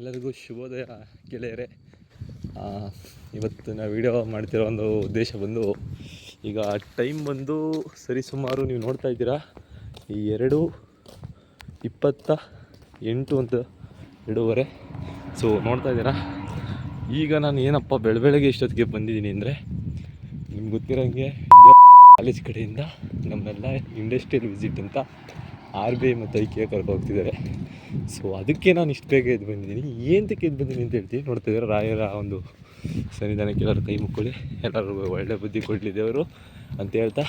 ಎಲ್ಲರಿಗೂ ಶುಭೋದಯ ಗೆಳೆಯರೆ. ಇವತ್ತು ನಾವು ವಿಡಿಯೋ ಮಾಡ್ತಿರೋ ಒಂದು ಉದ್ದೇಶ ಬಂದು, ಈಗ ಟೈಮ್ ಬಂದು ಸರಿ ಸುಮಾರು ನೀವು ನೋಡ್ತಾ ಇದ್ದೀರಾ, ಈ ಎರಡು ಇಪ್ಪತ್ತ ಎಂಟು ಅಂತ ಎರಡೂವರೆ ಸೊ ನೋಡ್ತಾ ಇದ್ದೀರಾ? ಈಗ ನಾನು ಏನಪ್ಪ ಬೆಳ ಬೆಳಗ್ಗೆ ಇಷ್ಟೊತ್ತಿಗೆ ಬಂದಿದ್ದೀನಿ ಅಂದರೆ, ನಿಮ್ಗೆ ಗೊತ್ತಿರೋಂಗೆ ಕಾಲೇಜ್ ಕಡೆಯಿಂದ ನಮ್ಮೆಲ್ಲ ಇಂಡಸ್ಟ್ರಿಯಲ್ ವಿಸಿಟ್ ಅಂತ ಆರ್ ಬಿ ಐ ಮತ್ತು ಐ ಕೆ ಕರ್ಕೊ ಹೋಗ್ತಿದ್ದಾರೆ. ಸೊ ಅದಕ್ಕೆ ನಾನು ಇಷ್ಟು ಬೇಗ ಎದ್ದು ಬಂದಿದ್ದೀನಿ. ಏನಕ್ಕೆ ಎದ್ದು ಬಂದಿದ್ದೀನಿ ಅಂತ ಹೇಳ್ತೀನಿ. ನೋಡ್ತಾ ಇದ್ದಾರೆ, ರಾಯರ ಒಂದು ಸನ್ನಿಧಾನಕ್ಕೆ ಎಲ್ಲರೂ ಕೈ ಮುಕ್ಕೊಳ್ಳಿ. ಎಲ್ಲರೂ ಒಳ್ಳೆ ಬುದ್ಧಿ ಕೊಡಲಿ ದೇವರು ಅಂತ ಹೇಳ್ತಾ.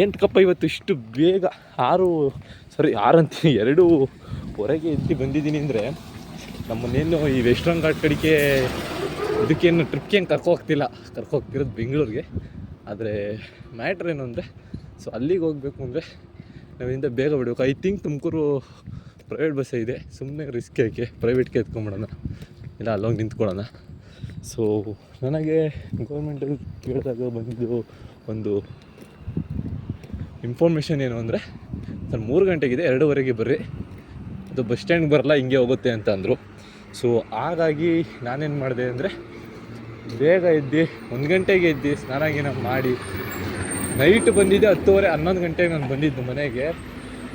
ಏನಕ್ಕಪ್ಪ ಇವತ್ತು ಇಷ್ಟು ಬೇಗ ಆರು ಸಾರಿ ಆರಂತ ಎರಡು ಹೊರಗೆ ಎದ್ದು ಬಂದಿದ್ದೀನಿ ಅಂದರೆ ನಮ್ಮನ್ನೇನು ಈ ವೆಸ್ಟರ್ನ್ ಘಾಟ್ ಕಡೆಗೆ ಇದಕ್ಕೇನು ಟ್ರಿಪ್ಗೆ ಏನು ಕರ್ಕೊ ಹೋಗ್ತಿಲ್ಲ. ಕರ್ಕೊ ಹೋಗ್ತಿರೋದು ಬೆಂಗಳೂರಿಗೆ. ಆದರೆ ಮ್ಯಾಟ್ರ್ ಏನು ಅಂದರೆ ಸೊ ಅಲ್ಲಿಗೆ ಹೋಗಬೇಕು ಅಂದರೆ ನಾವಿಂದ ಬೇಗ ಬಿಡಬೇಕು ಐ ಥಿಂಕ್ ತುಮಕೂರು ಪ್ರೈವೇಟ್ ಬಸ್ಸೇ ಇದೆ. ಸುಮ್ಮನೆ ರಿಸ್ಕ್ ಯಾಕೆ? ಪ್ರೈವೇಟ್ಗೆ ಎತ್ಕೊಂಬಿಡೋಣ. ಇಲ್ಲ ಅಲ್ಲೋಗಿ ನಿಂತ್ಕೊಳ್ಳೋಣ. ಸೊ ನನಗೆ ಗೌರ್ಮೆಂಟಲ್ಲಿ ಕೇಳಿದಾಗ ಬಂದಿದ್ದು ಒಂದು ಇನ್ಫಾರ್ಮೇಷನ್ ಏನು ಅಂದರೆ, ಸರ್, ಮೂರು ಗಂಟೆಗಿದೆ, ಎರಡೂವರೆಗೆ ಬರ್ರಿ. ಅದು ಬಸ್ ಸ್ಟ್ಯಾಂಡ್ಗೆ ಬರಲ್ಲ, ಹಿಂಗೆ ಹೋಗುತ್ತೆ ಅಂತ ಅಂದರು. ಸೊ ಹಾಗಾಗಿ ನಾನೇನು ಮಾಡಿದೆ ಅಂದರೆ, ಬೇಗ ಎದ್ದು, ಒಂದು ಗಂಟೆಗೆ ಎದ್ದು ಸ್ನಾನ ಗೀನ ಮಾಡಿ ನೈಟ್ ಬಂದಿದ್ದೆ ಹತ್ತುವರೆ, ಹನ್ನೊಂದು ಗಂಟೆಗೆ ನಾನು ಬಂದಿದ್ದು ಮನೆಗೆ.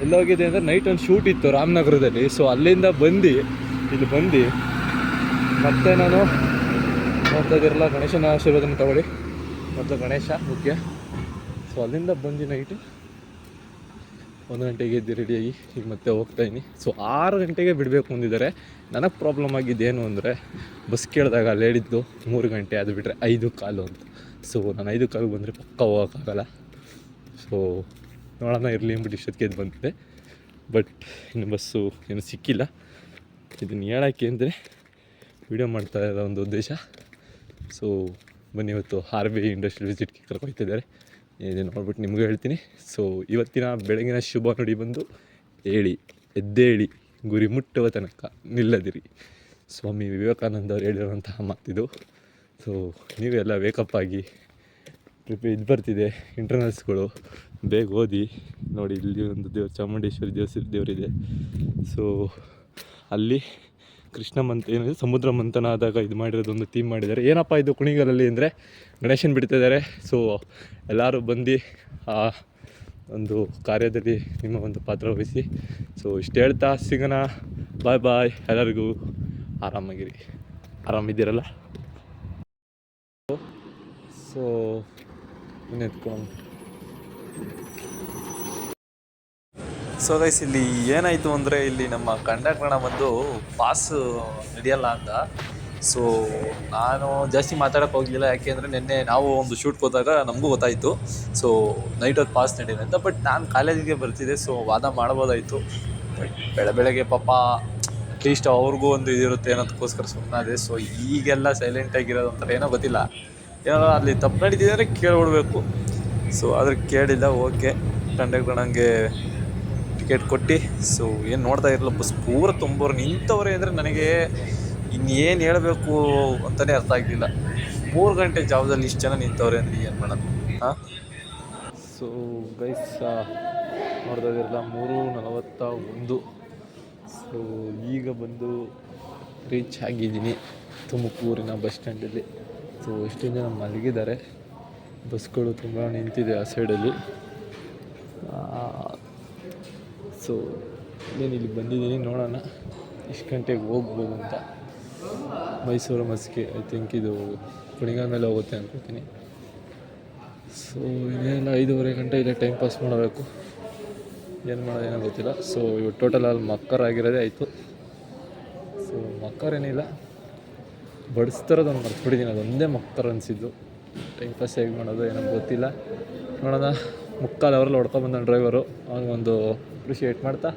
ಎಲ್ಲೋಗಿದೆ ಅಂದರೆ ನೈಟ್ ಒಂದು ಶೂಟ್ ಇತ್ತು ರಾಮನಗರದಲ್ಲಿ. ಸೊ ಅಲ್ಲಿಂದ ಬಂದು, ಇಲ್ಲಿ ಬಂದು ಮತ್ತೆ ನಾನು ನೋಡ್ತಾ ಗಣೇಶನ ಆಶೀರ್ವಾದನ ತಗೊಳ್ಳಿ. ಮತ್ತು ಗಣೇಶ ಮುಖ್ಯ. ಸೊ ಅಲ್ಲಿಂದ ಬಂದು ನೈಟು ಒಂದು ಗಂಟೆಗೆ ಎದ್ದು ರೆಡಿಯಾಗಿ ಈಗ ಮತ್ತೆ ಹೋಗ್ತಾ ಸೊ ಆರು ಗಂಟೆಗೆ ಬಿಡಬೇಕು ಅಂದಿದ್ದಾರೆ. ನನಗೆ ಪ್ರಾಬ್ಲಮ್ ಆಗಿದ್ದೇನು ಅಂದರೆ ಬಸ್ ಕೇಳಿದಾಗ ಹೇಳಿದ್ದು ಮೂರು ಗಂಟೆ ಅದು ಬಿಟ್ಟರೆ ಐದು ಕಾಲು ಅಂತ. ಸೊ ನಾನು ಐದು ಕಾಲು ಬಂದರೆ ಪಕ್ಕ ಹೋಗೋಕ್ಕಾಗಲ್ಲ. ಸೊ ನೋಡೋಣ, ಇರಲಿ ಅಂದ್ಬಿಟ್ಟು ಎದ್ದು ಬಂದಿದ್ದೆ. ಬಟ್ ಇನ್ನು ಬಸ್ಸು ಏನು ಸಿಕ್ಕಿಲ್ಲ. ಇದನ್ನು ಹೇಳೋಕ್ಕೆ ಅಂದರೆ ವಿಡಿಯೋ ಮಾಡ್ತಾ ಇರೋ ಒಂದು ಉದ್ದೇಶ. ಸೊ ಬನ್ನಿ ಇವತ್ತು ಆರ್ ಬಿ ಐ ಇಂಡಸ್ಟ್ರಿಯಲ್ ವಿಸಿಟ್ಗೆ ಕರ್ಕೊಯ್ತಿದ್ದಾರೆ ಇದು ನೋಡ್ಬಿಟ್ಟು ನಿಮಗೂ ಹೇಳ್ತೀನಿ. ಸೊ ಇವತ್ತಿನ ಬೆಳಗಿನ ಶುಭ ನುಡಿ ಬಂದು ಹೇಳಿ ಎದ್ದೇಳಿ, ಗುರಿ ಮುಟ್ಟುವ ತನಕ ನಿಲ್ಲದಿರಿ. ಸ್ವಾಮಿ ವಿವೇಕಾನಂದ ಅವರು ಹೇಳಿರುವಂತಹ ಮಾತಿದು. ಸೊ ನೀವೆಲ್ಲ ವೇಕಪ್ ಆಗಿ ಟ್ರಿಪ್ ಇದು ಬರ್ತಿದೆ ಇಂಟರ್ನಲ್ಸ್ಗಳು ಬೇಗ ಓದಿ, ನೋಡಿ ಇಲ್ಲಿ ಒಂದು ದೇವ್ರು ಚಾಮುಂಡೇಶ್ವರಿ ದೇವಸ ದೇವರಿದೆ. ಸೊ ಅಲ್ಲಿ ಕೃಷ್ಣ ಮಂತ್ ಏನಿದೆ ಸಮುದ್ರ ಮಂಥನ ಆದಾಗ ಇದು ಮಾಡಿರೋದು ಒಂದು ಥೀಮ್ ಮಾಡಿದ್ದಾರೆ. ಏನಪ್ಪ ಇದು ಕುಣಿಗಲಲ್ಲಿ ಅಂದರೆ ಗಣೇಶನ್ ಬಿಡ್ತಿದ್ದಾರೆ. ಸೊ ಎಲ್ಲರೂ ಬಂದು ಆ ಒಂದು ಕಾರ್ಯದಲ್ಲಿ ನಿಮ್ಮ ಒಂದು ಪಾತ್ರ ವಹಿಸಿ. ಸೊ ಇಷ್ಟು ಹೇಳ್ತಾ ಸಿಗೋಣ. ಬಾಯ್ ಬಾಯ್ ಎಲ್ಲರಿಗೂ ಆರಾಮಾಗಿರಿ. ಆರಾಮಿದ್ದೀರಲ್ಲ? ಸೊ ಇನ್ನೆತ್ಕೊಂಡು ಸೊ ಗೈಸ್ ಇಲ್ಲಿ ಏನಾಯಿತು ಅಂದರೆ ಇಲ್ಲಿ ನಮ್ಮ ಕಂಡಕ್ಟರ್ನ ಬಂದು ಪಾಸ್ ನಡೆಯಲ್ಲ ಅಂತ. ಸೊ ನಾನು ಜಾಸ್ತಿ ಮಾತಾಡೋಕೆ ಹೋಗಲಿಲ್ಲ, ಯಾಕೆಂದರೆ ನಿನ್ನೆ ನಾವು ಒಂದು ಶೂಟ್ಗೆ ಹೋದಾಗ ನಮಗೂ ಗೊತ್ತಾಯಿತು. ಸೊ ನೈಟ್ ಹೊತ್ತು ಪಾಸ್ ನಡೀಲಿ ಅಂತ ಬಟ್ ನಾನು ಕಾಲೇಜಿಗೆ ಬರ್ತಿದ್ದೆ ಸೊ ವಾದ ಮಾಡ್ಬೋದಾಯಿತು. ಬಟ್ ಬೆಳೆ ಬೆಳಗ್ಗೆ ಪಾಪ ಅಟ್ಲೀಸ್ಟ್ ಅವ್ರಿಗೂ ಒಂದು ಇದಿರುತ್ತೆ ಅನ್ನೋದಕ್ಕೋಸ್ಕರ ಸುಮ್ಮನಾದೆ ಸೊ ಈಗೆಲ್ಲ ಸೈಲೆಂಟಾಗಿರೋದು ಒಂಥರ ಏನೋ ಗೊತ್ತಿಲ್ಲ. ಏನೋ ಅಲ್ಲಿ ತಪ್ಪು ನಡೀತಿದೆ ಅಂದರೆ ಕೇಳ್ಬಿಡ್ಬೇಕು. ಸೊ ಆದರೆ ಕೇಳಿಲ್ಲ ಓಕೆ ಕಂಡಕ್ಟರ್ ನನಗೆ ಟಿಕೆಟ್ ಕೊಟ್ಟು. ಸೊ ಏನು ನೋಡ್ತಾ ಇರಲ್ಲ ಬಸ್ ಪೂರ ತುಂಬೋರು ನಿಂತವರೇ ಅಂದರೆ ನನಗೆ ಇನ್ನೇನು ಹೇಳಬೇಕು ಅಂತಲೇ ಅರ್ಥ ಆಗಲಿಲ್ಲ. ಮೂರು ಗಂಟೆ ಜಾವದಲ್ಲಿ ಇಷ್ಟು ಜನ ನಿಂತವ್ರೆ ಅಂದರೆ ಏನು ಮಾಡೋದು? ಹಾಂ? ಸೊ ಗೈಸ್ ನೋಡ್ತಾ ಇದ್ದೀರಲ್ಲ ಮೂರು ನಲವತ್ತ ಒಂದು ಸೊ ಈಗ ಬಂದು ರೀಚ್ ಆಗಿದ್ದೀನಿ ತುಮಕೂರಿನ ಬಸ್ ಸ್ಟ್ಯಾಂಡಲ್ಲಿ ಸೊ ಎಷ್ಟೊಂದು ಜನ ಮಲಗಿದ್ದಾರೆ. ಬಸ್ಗಳು ತುಂಬ ನಿಂತಿದೆ ಆ ಸೈಡಲ್ಲಿ ಸೊ ಏನು ಇಲ್ಲಿ ಬಂದಿದ್ದೀನಿ ನೋಡೋಣ. ಇಷ್ಟು ಗಂಟೆಗೆ ಹೋಗ್ಬೋದು ಅಂತ. ಮೈಸೂರು ಮಸ್ಕೆ ಐ ಥಿಂಕ್ ಇದು ಕುಣಿಗಲ್ ಮೇಲೆ ಹೋಗುತ್ತೆ ಅನ್ಕೋತೀನಿ. ಸೊ, ಇನ್ನೇನು ಐದೂವರೆ ಗಂಟೆ ಇಲ್ಲೇ ಟೈಮ್ ಪಾಸ್ ಮಾಡಬೇಕು. ಏನು ಮಾಡೋದೇನೋ ಗೊತ್ತಿಲ್ಲ. ಸೊ ಇವು ಟೋಟಲ್ ಅಲ್ಲಿ ಮಕ್ಕರ್ ಆಗಿರೋದೇ ಆಯಿತು. ಸೊ, ಮಕ್ಕರ್ ಏನಿಲ್ಲ. ಬಡಿಸ್ತಿರೋದು ಒಂದು ಮರ್ತ್ಬಿಟ್ಟಿದ್ದೀನಿ ಅದೊಂದೇ ಮಕ್ಕರ್ ಅನಿಸಿದ್ದು. ಟೈಮ್ ಪಾಸ್ ಹೇಗೆ ಮಾಡೋದು ಏನೋ ಗೊತ್ತಿಲ್ಲ. ನೋಡೋಣ. ಮುಕ್ಕಾಲು ಅವರಲ್ಲಿ ಹೊಡ್ಕೊಂಬಂದ ಡ್ರೈವರು ಅವನಿಗೊಂದು ಅಪ್ರಿಷಿಯೇಟ್ ಮಾಡ್ತಾ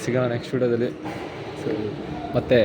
ಸಿಗೋಣ ನೆಕ್ಸ್ಟ್ ವೀಡಿಯೋದಲ್ಲಿ ಸೊ ಮತ್ತು